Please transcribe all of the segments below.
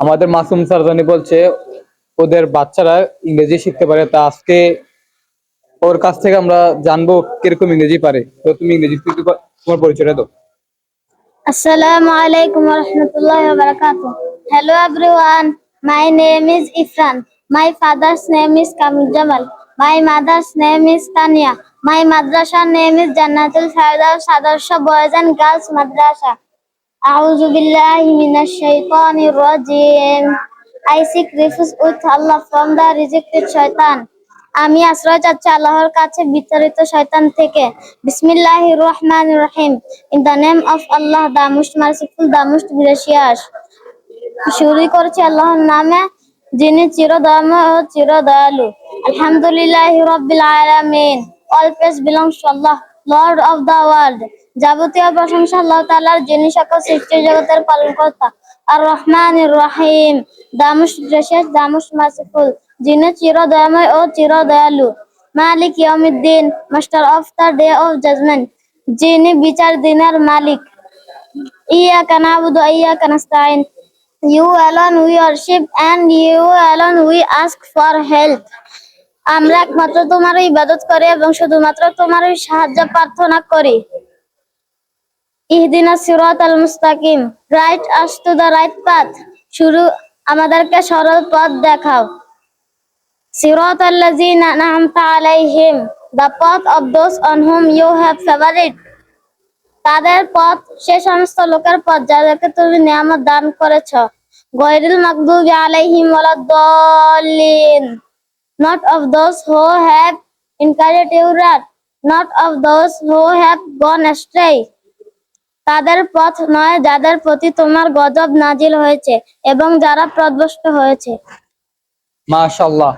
আমাদের মাসুম সারজানি বলছে, ওদের বাচ্চারা ইংরেজি শিখতে পারে, তা আজকে ওর কাছ থেকে আমরা জানব কীরকম ইংরেজি পারে। তো তুমি ইংরেজি তোমার পরিচয় দাও। আসসালামু আলাইকুম রাহমাতুল্লাহি ওয়া বারাকাতু hello everyone my name is ইফরান my father's name is Kamil Jamal my mother's name is Tania my madrasa name is Jannatul Ferdous Adarsha boys and girls madrasa A'udhu billahi minash shaitanir rajim. I seek refuge with Allah from the rejected shaitan. আমি আশ্রয় চাচ্ছি আল্লাহর কাছে বিতাড়িত শয়তান থেকে। বিসমিল্লাহির রহমানির রহিম। In the name of Allah the most merciful the most gracious শুরু করছি আল্লাহর নামে, যিনি চিরদয়াময় ও চিরদয়ালু। আলহামদুলিল্লাহ রব্বিল আলামিন। All praise belongs Allah lord of the world যাবতীয় প্রশংসা আল্লাহ তাআলার যিনি সকল সৃষ্টি জগতের পালনকর্তা। আর রহমানির রহিম the most gracious the most merciful যিনি চিরদয়াময় ও চিরদয়ালু। মালিক ইয়াউমিদ্দিন, master of the day of judgment, যিনি বিচার দিনের মালিক। ইয়াকা নাবুদু ওয়া ইয়াকা নাস্তাইন you alone we worship and you alone we ask for help আমরা একমাত্র তোমার ইবাদত করি এবং শুধুমাত্র তোমার সাহায্য প্রার্থনা করি। ইহদিনা সিরাত আল মুস্তাকিম right us to the right path শুরু আমাদেরকে সরল পথ দেখাও। সিরাত আল্লাযিনা আনআমতা আলাইহিম। The path of those on whom you have favored তাদের পথ সে সমস্ত লোকের পথ যাদেরকে তুমি নিয়ামত দান করেছ। গৈরিল মাকদুবি আলাইহিম ওয়ালাদ-দাল্লিন। Not of those who have you wrath not of those who have gone astray. তাদের পথ নয় যাদের প্রতি তোমার গজব নাজিল হয়েছে এবং যারা প্রদভষ্ট হয়েছে। মাশাল্লাহ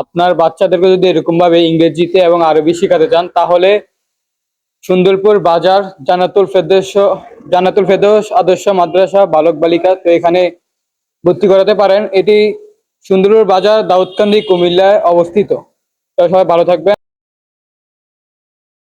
আপনার বাচ্চাদেরকে যদি এরকম ভাবে ইংরেজিতে এবং আরবি শেখাতে চান, তাহলে সুন্দরপুর বাজার জানাতুল ফেরদৌস জানাতুল ফেরদৌস আদর্শ মাদ্রাসা, বালক বালিকা, তো এখানে ভর্তি করাতে পারেন। এটি সুন্দরপুর বাজার দাউদকান্দি কুমিল্লায় অবস্থিত। সবাই ভালো থাকবেন।